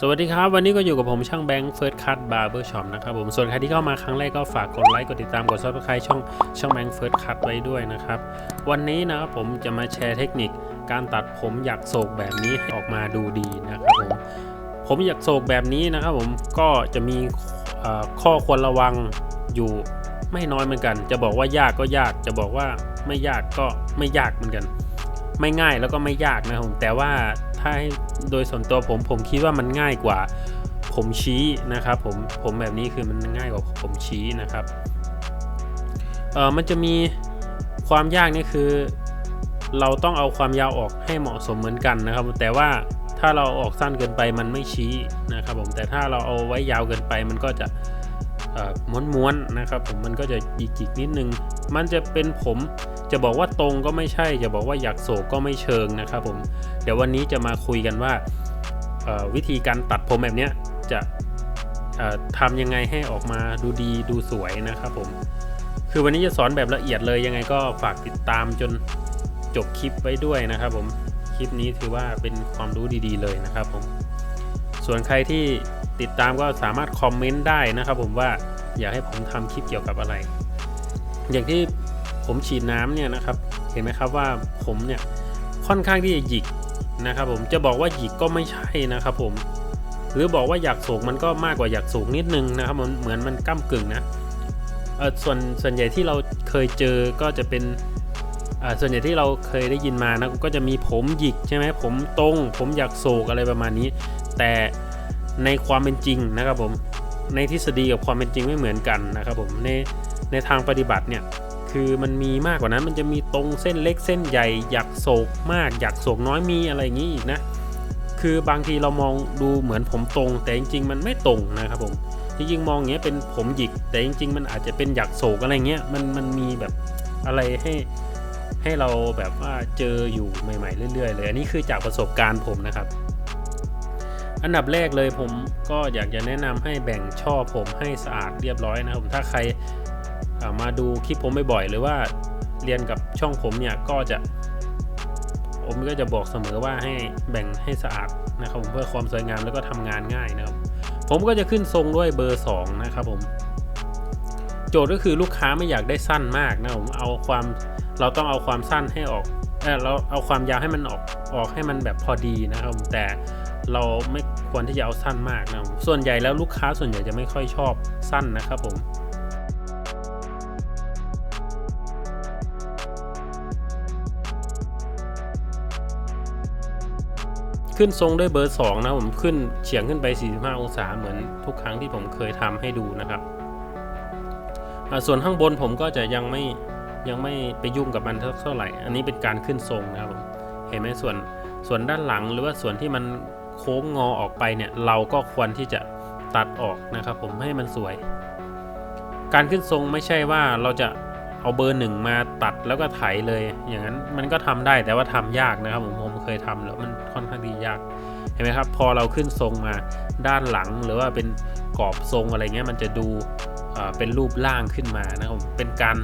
สวัสดีครับ วันนี้ก็อยู่กับผมช่างแบงค์เฟิร์สคัตบาร์เบอร์ช็อปนะครับผมส่วนใครที่เข้ามาครั้งแรกก็ฝากกดไลค์กดติดตามกดซับสไครต์ช่องช่างแบงค์เฟิร์สคัตไว้ด้วยนะครับ วันนี้นะครับผมจะมาแชร์เทคนิคการตัดผมอยากโศกแบบนี้ให้ออกมาดูดีนะครับผมผมอยากโศกแบบนี้นะครับผมก็จะมีข้อควรระวังอยู่ไม่น้อยเหมือนกัน จะบอกว่ายากก็ยากจะบอกว่าไม่ยากก็ไม่ยากเหมือนกัน ไม่ง่ายแล้วก็ไม่ยากนะครับผมแต่ว่า ถ้าให้โดยส่วนตัวผมผมคิดว่ามันง่ายกว่าผมชี้นะครับผมผมแบบนี้คือมันง่ายกว่าผมชี้นะครับเออมันจะมีความยากนี่คือ เราต้องเอาความยาวออกให้เหมาะสมเหมือนกันนะครับ แต่ว่าถ้าเราออกสั้นเกินไปมันไม่ชี้นะครับผมแต่ถ้าเราเอาไว้ยาวเกินไปมันก็จะม้วนๆนะครับผมมันก็จะหยิกๆนิดนึง มันจะเป็นผมจะบอกว่าตรงก็ไม่ใช่ จะบอกว่าอยากโศกก็ไม่เชิงนะครับผม เดี๋ยววันนี้จะมาคุยกันว่าวิธีการตัดผมแบบนี้จะทำยังไงให้ออกมาดูดีดูสวยนะครับผม คือวันนี้จะสอนแบบละเอียดเลยยังไงก็ฝากติดตามจนจบคลิปไว้ด้วยนะครับผม คลิปนี้ถือว่าเป็นความรู้ดีๆเลยนะครับผม ส่วนใครที่ติดตามก็สามารถคอมเมนต์ได้นะครับผมว่าอยากให้ผมทำคลิปเกี่ยวกับอะไร อย่างที่ผมฉีดน้ำเนี่ยนะครับ เห็นไหมครับว่าผมเนี่ยค่อนข้างที่จะหยิกนะครับผมจะบอกว่าหยิกก็ไม่ใช่นะครับผมหรือบอกว่าอยากสูงมันก็มากกว่าอยากสูงนิดนึงนะครับมันเหมือนมันก้ากึ่งนะเออส่วนส่วนใหญ่ที่เราเคยเจอก็จะเป็นอ่าส่วนใหญ่ที่เราเคยได้ยินมานะก็จะมีผมหยิกใช่ไหมผมตรง ผมอยากโศกอะไรประมาณนี้ แต่ในความเป็นจริงนะครับผมในทฤษฎีกับความเป็นจริงไม่เหมือนกันนะครับผมใน ในทางปฏิบัติเนี่ยคือมันมีมากกว่านั้นมันจะมีตรงเส้นเล็กเส้นใหญ่อยากโศกมากอยากโศกน้อยมีอะไรอย่างนี้อีกนะคือบางทีเรามองดูเหมือนผมตรง แต่จริงๆ มันไม่ตรงนะครับผมจริงๆมองอย่างเงี้ยเป็นผมหยิก แต่จริง ๆ มันอาจจะเป็นอยากโศกอะไรเงี้ยมันมันมีแบบอะไรให้ให้เราแบบว่าเจออยู่ใหม่ ๆ เรื่อยๆเลย อันนี้คือจากประสบการณ์ผมนะครับ อันดับแรกเลยผมก็อยากจะแนะนำให้แบ่งช่อผมให้สะอาดเรียบร้อยนะครับผมถ้าใคร มาดูคลิปผมบ่อยๆหรือว่าเรียนกับช่องผมเนี่ยก็จะ ผมก็จะบอกเสมอว่าให้แบ่งให้สะอาดนะครับผมเพื่อความสวยงามแล้วก็ทำงานง่ายนะครับ ผมก็จะขึ้นทรงด้วยเบอร์ 2 นะครับผมโจทย์ก็คือลูกค้าไม่อยากได้สั้นมากนะผมเอาความเราต้องเอาความสั้นให้ออกเออเราเอาความยาวให้มันออกออกให้มันแบบพอดีนะครับ แต่เราไม่ควรที่จะเอาสั้นมากนะครับส่วนใหญ่แล้วลูกค้าส่วนใหญ่จะไม่ค่อยชอบสั้นนะครับผม ขึ้นทรงด้วยเบอร์ 2 นะผมขึ้นเฉียงขึ้นไป 45 องศาเหมือนทุกครั้งที่ผมเคยทำให้ดูนะครับ ส่วนข้างบนผมก็จะยังไม่ยังไม่ไปยุ่งกับมันเท่าไหร่ อันนี้เป็นการขึ้นทรงนะครับผมเห็นไหมส่วนส่วนด้านหลังหรือว่าส่วนที่มันโค้งงอออกไปเนี่ยเราก็ควรที่จะตัดออกนะครับผมให้มันสวย การขึ้นทรงไม่ใช่ว่าเราจะเอาเบอร์หนึ่งมาตัดแล้วก็ไถเลย อย่างนั้นมันก็ทำได้แต่ว่าทำยากนะครับผมผม เคยทำแล้วมันค่อนข้างที่ยากเห็นไหมครับ พอเราขึ้นทรงมาด้านหลังหรือว่าเป็นกรอบทรงอะไรเงี้ยมันจะดูเป็นรูปร่างขึ้นมานะครับเป็นการ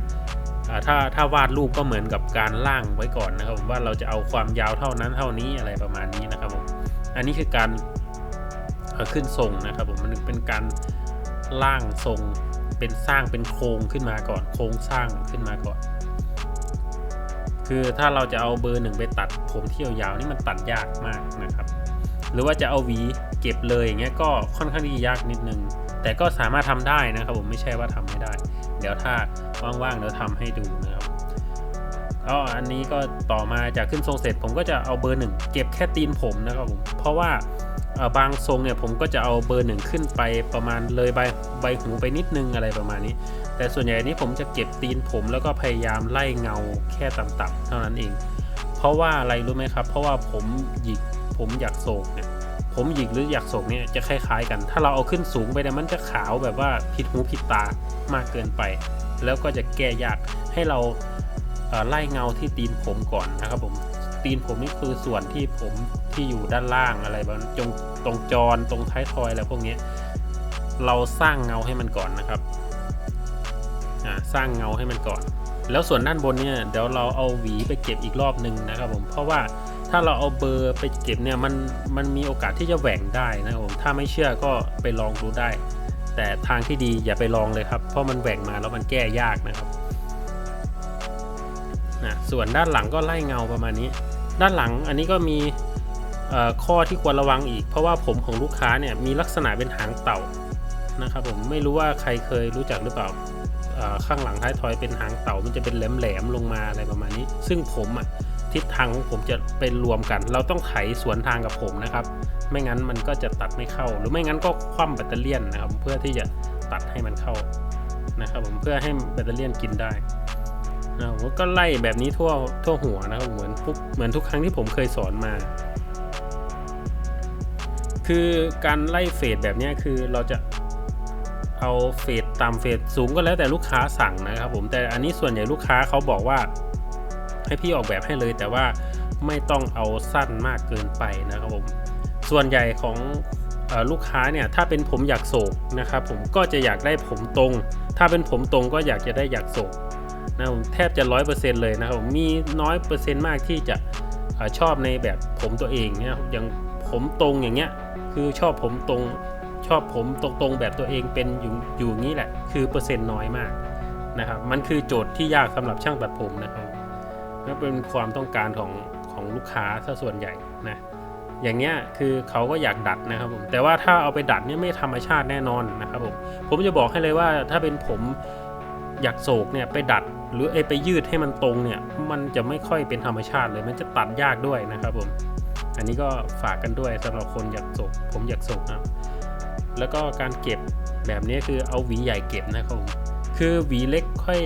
ถ้าถ้าวาดรูปก็เหมือนกับการร่างไว้ก่อนนะครับผมว่าเราจะเอาความยาวเท่านั้นเท่านี้อะไรประมาณนี้นะครับผมอันนี้คือการขึ้นทรงนะครับผมมันเป็นการร่างทรงเป็นสร้างเป็นโครงขึ้นมาก่อน โครงสร้างขึ้นมาก่อน คือถ้าเราจะเอาเบอร์หนึ่งไปตัดผมเที่ยวยาวนี่มันตัดยากมากนะครับ หรือว่าจะเอาหวีเก็บเลยอย่างเงี้ยก็ค่อนข้างที่ยากนิดนึง แต่ก็สามารถทำได้นะครับ ผมไม่ใช่ว่าทำไม่ได้ เดี๋ยวถ้าว่างๆเดี๋ยวทำให้ดูนะครับก็อันนี้ก็ต่อมาจากขึ้นทรงเสร็จผมก็จะเอาเบอร์หนึ่งเก็บแค่ตีนผมนะครับผมเพราะว่าบางทรงเนี่ยผมก็จะเอาเบอร์หนึ่งขึ้นไปประมาณเลยใบใบหูไปนิดนึงอะไรประมาณนี้ แต่ส่วนใหญ่นี้ผมจะเก็บตีนผมแล้วก็พยายามไล่เงาแค่ต่ำๆเท่านั้นเอง เพราะว่าอะไรรู้ไหมครับ เพราะว่าผมหยิกผมอยากโศกเนี่ยผมหยิกหรืออยากโศกเนี่ยจะคล้ายๆกัน ถ้าเราเอาขึ้นสูงไปเนี่ยมันจะขาวแบบว่าผิดหูผิดตามากเกินไป แล้วก็จะแก้ยากให้เราไล่เงาที่ตีนผมก่อนนะครับผมตีนผมนี่คือส่วนที่ผมที่อยู่ด้านล่างอะไรบางตรงตรงจรตรงท้ายทอยอะไรพวกนี้เราสร้างเงาให้มันก่อนนะครับ อ่าสร้างเงาให้มันก่อน แล้วส่วนด้านบนเนี่ยเดี๋ยวเราเอาหวีไปเก็บอีกรอบหนึ่งนะครับผมเพราะว่าถ้าเราเอาเบอร์ไปเก็บเนี่ยมันมันมีโอกาสที่จะแหว่งได้นะครับผมถ้าไม่เชื่อก็ไปลองดูได้ แต่ทางที่ดีอย่าไปลองเลยครับเพราะมันแหว่งมาแล้วมันแก้ยากนะครับนะส่วนด้านหลังก็ไล่เงาประมาณนี้ ด้านหลังอันนี้ก็มีข้อที่ควรระวังอีก เพราะว่าผมของลูกค้าเนี่ยมีลักษณะเป็นหางเต่านะครับผมไม่รู้ว่าใครเคยรู้จักหรือเปล่า ข้างหลังท้ายทอยเป็นหางเต่ามันจะเป็นแหลมๆลงมาอะไรประมาณนี้ ซึ่งผมอะทิศทางของผมจะเป็นรวมกัน เราต้องไถสวนทางกับผมนะครับ ไม่งั้นมันก็จะตัดไม่เข้า หรือไม่งั้นก็คว่ำแบตเตอรี่นะครับ เพื่อที่จะตัดให้มันเข้านะครับผมเพื่อให้แบตเตอรี่กินได้นะผมก็ไล่แบบนี้ทั่วทั่วหัวนะครับเหมือนทุกเหมือนทุกครั้งที่ผมเคยสอนมา คือการไล่เฟดแบบนี้คือเราจะ เอาเฟดตามเฟดสูงก็แล้วแต่ลูกค้าสั่งนะครับผมแต่อันนี้ส่วนใหญ่ลูกค้าเขาบอกว่า ให้พี่ออกแบบให้เลยแต่ว่าไม่ต้องเอาสั้นมากเกินไปนะครับผมส่วนใหญ่ของอลูกค้าเนี่ยถ้าเป็นผมอยากโศกนะครับผมก็จะอยากได้ผมตรง ถ้าเป็นผมตรงก็อยากจะได้อยากโศกนะผมแทบจะร้อยเปอร์เซ็นต์เลยนะครับผมมีน้อยเปอร์เซ็นต์มากที่จะอชอบในแบบผมตัวเองเนี่ยอย่างผมตรงอย่างเงี้ยคือชอบผมตรง ชอบผมตรงๆแบบตัวเองเป็นอยู่อยู่างนี้แหละ คือเปอร์เซ็นต์น้อยมากนะครับ มันคือโจทย์ที่ยากสำหรับช่างตัดผมนะครับนั่นเป็นความต้องการของของลูกค้าซะส่วนใหญ่นะอย่างเงี้ยคือเขาก็อยากดัดนะครับผมแต่ว่าถ้าเอาไปดัดเนี่ยไม่ธรรมชาติแน่นอนนะครับผมผมจะบอกให้เลยว่าถ้าเป็นผมอยากโศกเนี่ยไปดัดหรือไปยืดให้มันตรงเนี่ยมันจะไม่ค่อยเป็นธรรมชาติเลย มันจะตัดยากด้วยนะครับผมอันนี้ก็ฝากกันด้วยสำหรับคนอยากโศกผมอยากโศกนะครับ แล้วก็การเก็บแบบนี้คือเอาหวีใหญ่เก็บนะครับผมคือหวีเล็กค่อย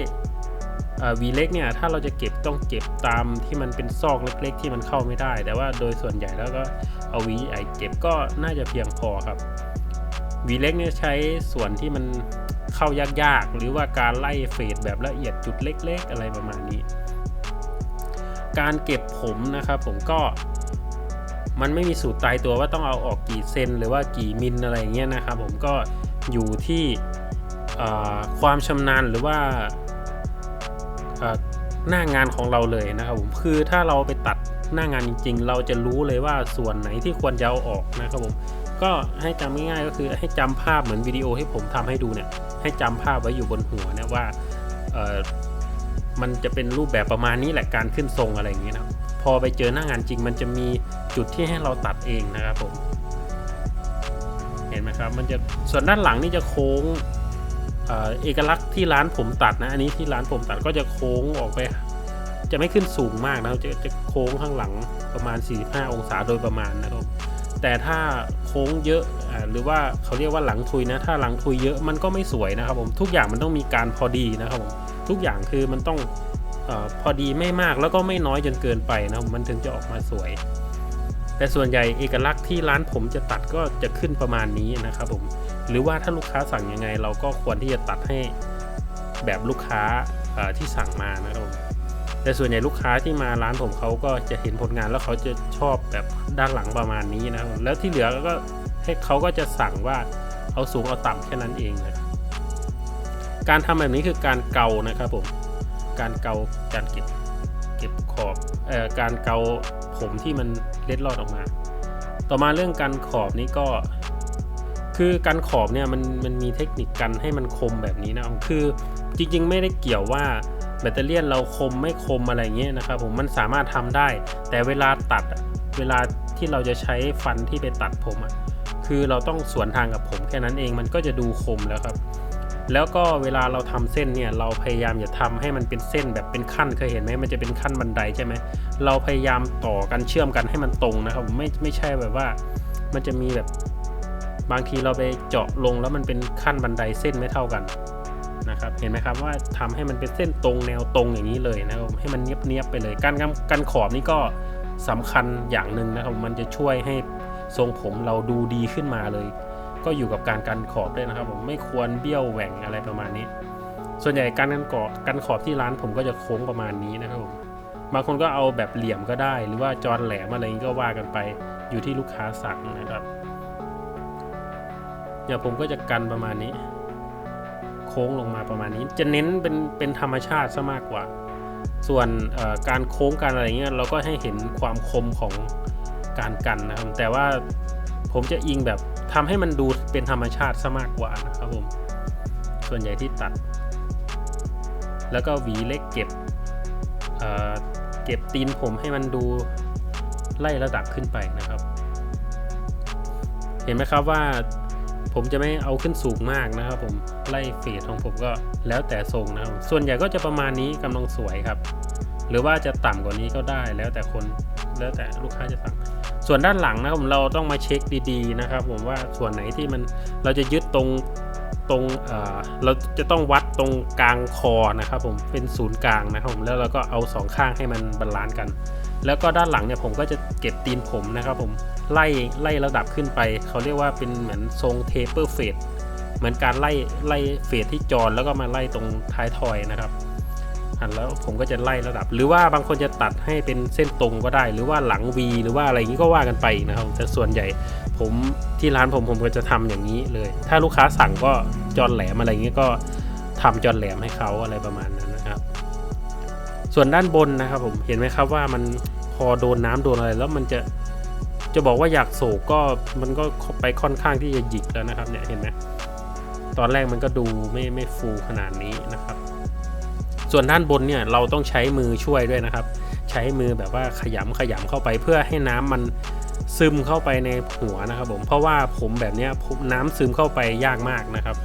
หวีเล็กเนี่ยถ้าเราจะเก็บต้องเก็บตามที่มันเป็นซอกเล็ก ๆ ที่มันเข้าไม่ได้ แต่ว่าโดยส่วนใหญ่แล้วก็เอาหวีใหญ่เก็บก็น่าจะเพียงพอครับหวีเล็กเนี่ยใช้ส่วนที่มันเข้ายากๆหรือว่าการไล่เฟดแบบละเอียดจุดเล็ก ๆ อะไรประมาณนี้ การเก็บผมนะครับผมก็ มันไม่มีสูตรตายตัวว่าต้องเอาออกกี่เซนหรือว่ากี่มิลอะไรเงี้ยนะครับผมก็อยู่ที่ความชำนาญหรือว่าหน้างานของเราเลยนะครับผมคือถ้าเราไปตัดหน้างานจริง ๆ เราจะรู้เลยว่าส่วนไหนที่ควรจะเอาออกนะครับผมก็ให้จำง่ายๆก็คือให้จำภาพเหมือนวิดีโอที่ผมทำให้ดูเนี่ยให้จำภาพไว้อยู่บนหัวเนี่ยว่ามันจะเป็นรูปแบบประมาณนี้แหละการขึ้นทรงอะไรอย่างเงี้ยนะ พอไปเจอหน้างานจริง มันจะมีจุดที่ให้เราตัดเองนะครับผม เห็นไหมครับ มันจะส่วนด้านหลังนี่จะโค้งเอกลักษณ์ที่ร้านผมตัดนะ อันนี้ที่ร้านผมตัดก็จะโค้งออกไป จะไม่ขึ้นสูงมากนะจะจะโค้งข้างหลังประมาณ 45 องศาโดยประมาณนะครับ แต่ถ้าโค้งเยอะหรือว่าเขาเรียกว่าหลังทุยนะ ถ้าหลังทุยเยอะมันก็ไม่สวยนะครับผม ทุกอย่างมันต้องมีการพอดีนะครับผม ทุกอย่างคือมันต้อง ออพอดีไม่มากแล้วก็ไม่น้อยจนเกินไปนะมันถึงจะออกมาสวย แต่ส่วนใหญ่เอกลักษณ์ที่ร้านผมจะตัดก็จะขึ้นประมาณนี้นะครับผมหรือว่าถ้าลูกค้าสั่งยังไง เราก็ควรที่จะตัดให้แบบลูกค้าที่สั่งมานะครับผมแต่ส่วนใหญ่ลูกค้าที่มาร้านผมเขาก็จะเห็นผลงานแล้วเขาจะชอบแบบด้านหลังประมาณนี้นะครับแล้วที่เหลือก็ให้เขาก็จะสั่งว่าเอาสูงเอาต่ำแค่นั้นเองนะการทำแบบนี้คือการเกานะครับผม การเกาการเก็บเก็บขอบเอ่อการเกาผมที่มันเล็ดลอดออกมา ต่อมาเรื่องการขอบนี้ก็ คือการขอบเนี่ยมันมันมีเทคนิคกันให้มันคมแบบนี้นะครับคือจริงๆ ไม่ได้เกี่ยวว่าแบตเตอรี่เราคมไม่คมอะไรเงี้ยนะครับผมมันสามารถทำได้ แต่เวลาตัดเวลาที่เราจะใช้ฟันที่ไปตัดผมอะคือเราต้องสวนทางกับผมแค่นั้นเองมันก็จะดูคมแล้วครับ แล้วก็เวลาเราทำเส้นเนี่ยเราพยายามอย่าทำให้มันเป็นเส้นแบบเป็นขั้นเคยเห็นไหมมันจะเป็นขั้นบันไดใช่ไหมเราพยายามต่อกันเชื่อมกันให้มันตรงนะครับไม่ไม่ใช่แบบว่ามันจะมีแบบบางทีเราไปเจาะลงแล้วมันเป็นขั้นบันไดเส้นไม่เท่ากันนะครับเห็นไหมครับว่าทำให้มันเป็นเส้นตรงแนวตรงอย่างนี้เลยนะครับให้มันเนียบเนียบๆไปเลย การกำการขอบนี่ก็สำคัญอย่างหนึ่งนะครับมันจะช่วยให้ทรงผมเราดูดีขึ้นมาเลย ก็อยู่กับการกันขอบด้วยนะครับ ผมไม่ควรเบี้ยวแหว่งอะไรประมาณนี้ ส่วนใหญ่การกันกอบกันขอบที่ร้านผมก็จะโค้งประมาณนี้นะครับผมบางคนก็เอาแบบเหลี่ยมก็ได้ หรือว่าจอนแหลมอะไรนี้ก็ว่ากันไปอยู่ที่ลูกค้าสั่งนะครับเนี่ยผมก็จะกันประมาณนี้ โค้งลงมาประมาณนี้ จะเน้นเป็นเป็นธรรมชาติซะมากกว่า ส่วนการโค้งการอะไรเงี้ยเราก็ให้เห็นความคมของการกันนะครับแต่ว่าผมจะอิงแบบ ทำให้มันดูเป็นธรรมชาติซะมากกว่านะครับผม ส่วนใหญ่ที่ตัด แล้วก็หวีเล็กเก็บเเก็บตีนผมให้มันดูไล่ระดับขึ้นไปนะครับ เห็นไหมครับว่าผมจะไม่เอาขึ้นสูงมากนะครับ ผมไล่เฟดของผมก็แล้วแต่ทรงนะครับ ส่วนใหญ่ก็จะประมาณนี้กำลังสวยครับ หรือว่าจะต่ำกว่านี้ก็ได้แล้วแต่คนแล้วแต่ลูกค้าจะสั่ง ส่วนด้านหลังนะครับผมเราต้องมาเช็คดีๆนะครับ ผมว่าส่วนไหนที่มันเราจะยึดตรงตรงเออเราจะต้องวัดตรงกลางคอนะครับ ผมเป็นศูนย์กลางนะครับผมแล้วเราก็เอาสองข้างให้มันบาลานซ์กัน แล้วก็ด้านหลังเนี่ยผมก็จะเก็บตีนผมนะครับผมไล่ไล่ระดับขึ้นไป เขาเรียกว่าเป็นเหมือนทรงเทเปอร์เฟดเหมือนการไล่ไล่เฟดที่จรแล้วก็มาไล่ตรงท้ายทอยนะครับ อันแล้วผมก็จะไล่ระดับ หรือว่าบางคนจะตัดให้เป็นเส้นตรงก็ได้ หรือว่าหลัง V หรือว่าอะไรอย่างนี้ก็ว่ากันไปนะครับแต่ส่วนใหญ่ผมที่ร้านผมผมก็จะทำอย่างนี้เลย ถ้าลูกค้าสั่งก็จรแหลมอะไรอย่างนี้ก็ทำจรแหลมให้เขาอะไรประมาณนั้นนะครับ ส่วนด้านบนนะครับผมเห็นไหมครับว่ามันพอโดนน้ำโดนอะไรแล้วมันจะจะบอกว่าอยากโศกก็มันก็ไปค่อนข้างที่จะหยิกแล้วนะครับเนี่ยเห็นไหมตอนแรกมันก็ดูไม่ไม่ฟูขนาดนี้นะครับ ส่วนด้านบนเนี่ยเราต้องใช้มือช่วยด้วยนะครับ ใช้มือแบบว่าขยำขยำเข้าไปเพื่อให้น้ำมันซึมเข้าไปในหัวนะครับผมเพราะว่าผมแบบนี้ผมน้ำซึมเข้าไปยากมากนะครับ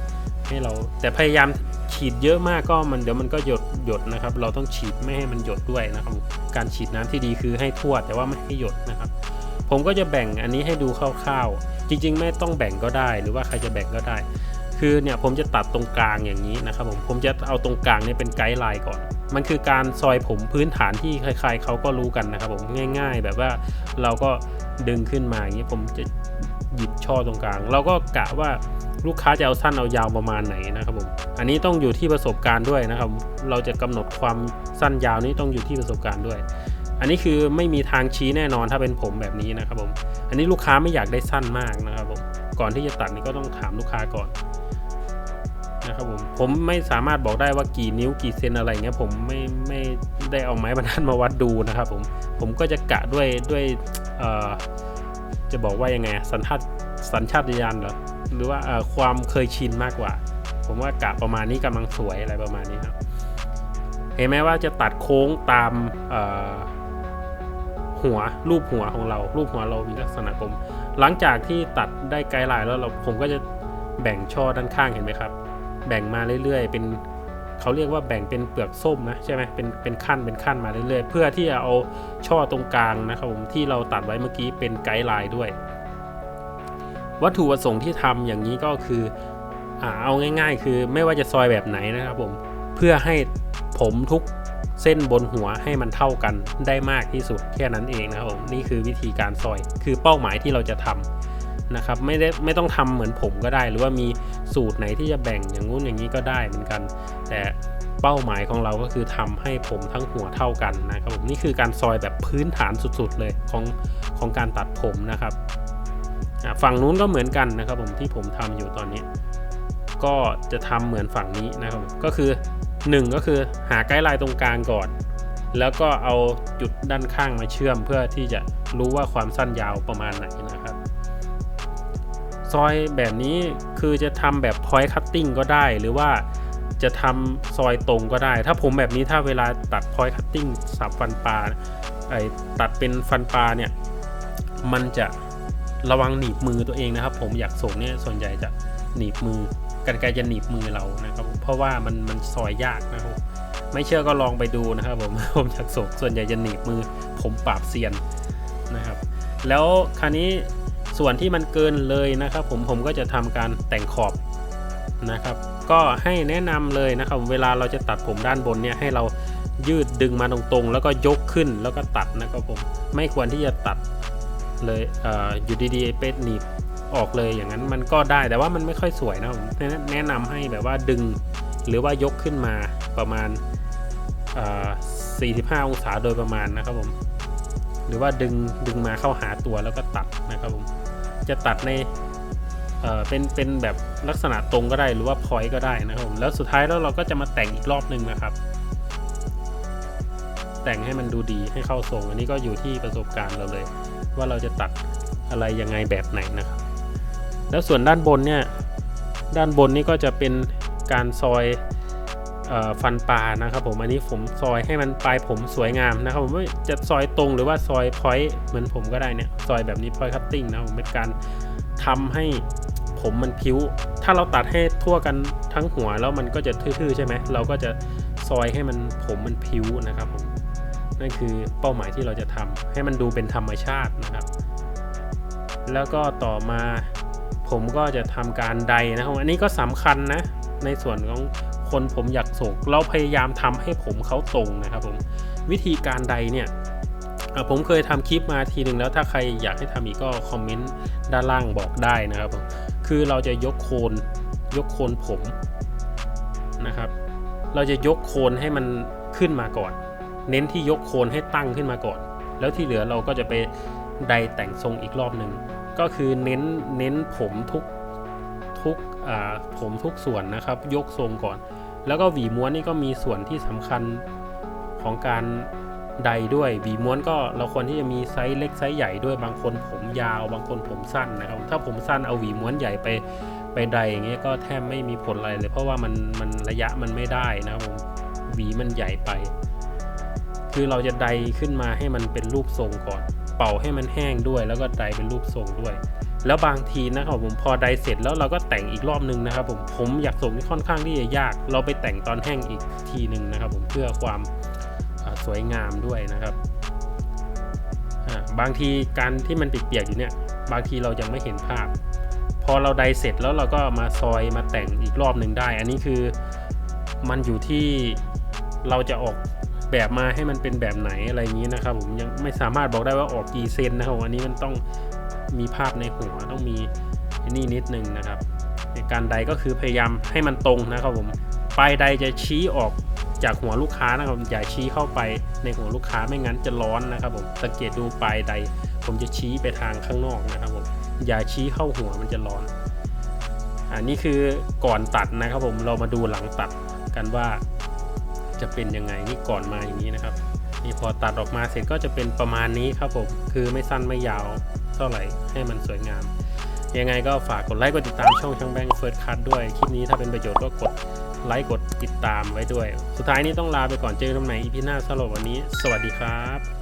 ให้เราแต่พยายามฉีดเยอะมากก็มันเดี๋ยวมันก็หยดหยดนะครับ เราต้องฉีดไม่ให้มันหยดด้วยนะครับ การฉีดน้ำที่ดีคือให้ทั่วแต่ว่าไม่ให้หยดนะครับ ผมก็จะแบ่งอันนี้ให้ดูคร่าวๆ จริงๆ ไม่ต้องแบ่งก็ได้ หรือว่าใครจะแบ่งก็ได้ คือเนี่ยผมจะตัดตรงกลางอย่างนี้นะครับผมผมจะเอาตรงกลางเนี่ยเป็นไกด์ไลน์ก่อน มันคือการซอยผมพื้นฐานที่ใครๆเขาก็รู้กันนะครับผมง่าย ๆ แบบว่าเราก็ดึงขึ้นมาอย่างนี้ผมจะหยิบช่อตรงกลาง เราก็กะว่าลูกค้าจะเอาสั้นเอายาวประมาณไหนนะครับผม อันนี้ต้องอยู่ที่ประสบการณ์ด้วยนะครับ เราจะกำหนดความสั้นยาวนี้ต้องอยู่ที่ประสบการณ์ด้วย อันนี้คือไม่มีทางชี้แน่นอนถ้าเป็นผมแบบนี้นะครับผม อันนี้ลูกค้าไม่อยากได้สั้นมากนะครับผม ก่อนที่จะตัดนี่ก็ต้องถามลูกค้าก่อน ครับผมผมไม่สามารถบอกได้ว่ากี่นิ้วกี่เซนอะไรเงี้ยผมไม่ไม่ได้เอาไม้บรรทัดมาวัดดูนะครับผมผมก็จะกะด้วยด้วยจะบอกว่ายังไงสัญชาตสัญชาตญาณหรอหรือว่าความเคยชินมากกว่า ผมว่ากะประมาณนี้กำลังสวยอะไรประมาณนี้ครับเห็นไหมว่าจะตัดโค้งตามหัวรูปหัวของเรา รูปหัวเรามีลักษณะกลม หลังจากที่ตัดได้ไกด์ไลน์แล้วเราผมก็จะแบ่งช่อด้านข้างเห็นไหมครับ แบ่งมาเรื่อยๆ เป็นเขาเรียกว่าแบ่งเป็นเปลือกส้มนะใช่ไหมเป็นเป็นขั้นเป็นขั้นมาเรื่อยๆ เพื่อที่จะเอาช่อตรงกลางนะครับผมที่เราตัดไว้เมื่อกี้เป็นไกด์ไลน์ด้วย วัตถุประสงค์ที่ทำอย่างนี้ก็คืออเอาง่าย ๆ คือไม่ว่าจะซอยแบบไหนนะครับผมเพื่อให้ผมทุกเส้นบนหัวให้มันเท่ากันได้มากที่สุดแค่นั้นเองนะครับผมนี่คือวิธีการซอยคือเป้าหมายที่เราจะทำ นะครับไม่ได้ไม่ต้องทำเหมือนผมก็ได้ หรือว่ามีสูตรไหนที่จะแบ่งอย่างงู้นอย่างนี้ก็ได้เหมือนกัน แต่เป้าหมายของเราก็คือทำให้ผมทั้งหัวเท่ากันนะครับผมนี่คือการซอยแบบพื้นฐานสุดๆเลยของของการตัดผมนะครับฝั่งนู้นก็เหมือนกันนะครับผมที่ผมทำอยู่ตอนนี้ ก็จะทำเหมือนฝั่งนี้นะครับก็คือ 1 ก็คือหาไกด์ไลน์ตรงกลางก่อน แล้วก็เอาจุดด้านข้างมาเชื่อมเพื่อที่จะรู้ว่าความสั้นยาวประมาณไหนนะครับ ซอยแบบนี้คือจะทำแบบ point cutting ก็ได้ หรือว่าจะทำซอยตรงก็ได้ ถ้าผมแบบนี้ถ้าเวลาตัด point cutting สับฟันปลาไอ้ตัดเป็นฟันปลาเนี่ย มันจะระวังหนีบมือตัวเองนะครับ ผมอยากส่งเนี่ยส่วนใหญ่จะหนีบมือกันไกรจะหนีบมือเรานะครับผมเพราะว่ามันมันซอยยากนะครับไม่เชื่อก็ลองไปดูนะครับผมผมอยากส่งส่วนใหญ่จะหนีบมือผมปราบเซียนนะครับ แล้วคราวนี้ ส่วนที่มันเกินเลยนะครับ ผมผมก็จะทำการแต่งขอบนะครับ ก็ให้แนะนำเลยนะครับ เวลาเราจะตัดผมด้านบนเนี่ยให้เรายืดดึงมาตรงๆ แล้วก็ยกขึ้นแล้วก็ตัดนะครับผมไม่ควรที่จะตัดเลยเอออยู่ดีๆไปหนีบออกเลยอย่างนั้นมันก็ได้แต่ว่ามันไม่ค่อยสวยนะผมแนะนะนำให้แบบว่าดึงหรือว่ายกขึ้นมาประมาณเอ่อ45 องศาโดยประมาณนะครับผม หรือว่าดึงดึงมาเข้าหาตัวแล้วก็ตัดนะครับผม จะตัดในเอ่อเป็นเป็นแบบลักษณะตรงก็ได้หรือว่าพอยก็ได้นะครับผมแล้วสุดท้ายแล้วเราก็จะมาแต่งอีกรอบหนึ่งนะครับ แต่งให้มันดูดีให้เข้าทรง อันนี้ก็อยู่ที่ประสบการณ์เราเลย ว่าเราจะตัดอะไรยังไงแบบไหนนะครับ แล้วส่วนด้านบนเนี่ยด้านบนนี่ก็จะเป็นการซอย ฟันปลานะครับผมอันนี้ผมซอยให้มันปลายผมสวยงามนะครับผมไม่จะซอยตรงหรือว่าซอยพอยต์เหมือนผมก็ได้เนี่ยซอยแบบนี้พอยคัตติ้งนะผมเป็นการทำให้ผมมันพิ้ว ถ้าเราตัดให้ทั่วกันทั้งหัวแล้วมันก็จะทื่อๆใช่ไหมเราก็จะซอยให้มันผมมันพิ้วนะครับผมนั่นคือเป้าหมายที่เราจะทำให้มันดูเป็นธรรมชาตินะครับ แล้วก็ต่อมาผมก็จะทำการไดนะครับ อันนี้ก็สำคัญนะในส่วนของ คนผมอยากส่ง เราพยายามทำให้ผมเขาตรงนะครับผมวิธีการไดเนี่ยผมเคยทำคลิปมาทีหนึ่งแล้วถ้าใครอยากให้ทำอีกก็คอมเมนต์ด้านล่างบอกได้นะครับผมคือเราจะยกโคนยกโคนผมนะครับ เราจะยกโคนให้มันขึ้นมาก่อน เน้นที่ยกโคนให้ตั้งขึ้นมาก่อน แล้วที่เหลือเราก็จะไปไดแต่งทรงอีกรอบหนึ่งก็คือเน้นเน้นผมทุกทุกอ่าผมทุกส่วนนะครับ ยกทรงก่อน แล้วก็หวีม้วนนี่ก็มีส่วนที่สำคัญของการไดด้วยหวีม้วนก็เราควรที่จะมีไซส์เล็กไซส์ใหญ่ด้วยบางคนผมยาว บางคนผมสั้นนะครับ ถ้าผมสั้นเอาหวีม้วนใหญ่ไปไปไดอย่างเงี้ยก็แทบไม่มีผลอะไรเลย เพราะว่ามันมันระยะมันไม่ได้นะครับผมหวีมันใหญ่ไป คือเราจะไดขึ้นมาให้มันเป็นรูปทรงก่อน เป่าให้มันแห้งด้วย แล้วก็ไดเป็นรูปทรงด้วย แล้วบางทีนะครับผมพอไดเสร็จแล้วเราก็แต่งอีกรอบนึงนะครับผมผมอยากส่งที่ค่อนข้างที่จะยาก เราไปแต่งตอนแห้งอีกทีหนึ่งนะครับผมเพื่อความสวยงามด้วยนะครับบางทีการที่มันเปียกๆอยู่เนี่ยบางทีเรายังไม่เห็นภาพ พอเราไดเสร็จแล้วเราก็มาซอยมาแต่งอีกรอบหนึ่งได้ อันนี้คือมันอยู่ที่เราจะออกแบบมาให้มันเป็นแบบไหนอะไรอย่างนี้นะครับ ผมยังไม่สามารถบอกได้ว่าออกกี่เซนนะครับอันนี้มันต้อง มีภาพในหัวต้องมีนี่นิดนึงนะครับในการไดก็คือพยายามให้มันตรงนะครับผมปลายไดจะชี้ออกจากหัวลูกค้านะครับอย่าชี้เข้าไปในหัวลูกค้าไม่งั้นจะร้อนนะครับผมสังเกตดูปลายไดผมจะชี้ไปทางข้างนอกนะครับผมอย่าชี้เข้าหัวมันจะร้อน อันนี้คือก่อนตัดนะครับผมเรามาดูหลังตัดกันว่าจะเป็นยังไงนี่ก่อนมาอย่างนี้นะครับนี่พอตัดออกมาเสร็จก็จะเป็นประมาณนี้ครับผมคือไม่สั้นไม่ยาว ท่าไหร่ให้มันสวยงาม ยังไงก็ฝากกดไลค์กดติดตามช่องช่างแบงค์เฟิร์สคัทด้วย คลิปนี้ถ้าเป็นประโยชน์ก็กดไลค์กดติดตามไว้ด้วย สุดท้ายนี้ต้องลาไปก่อนเจอกันใหม่อีพีหน้าสำหรับวันนี้ สวัสดีครับ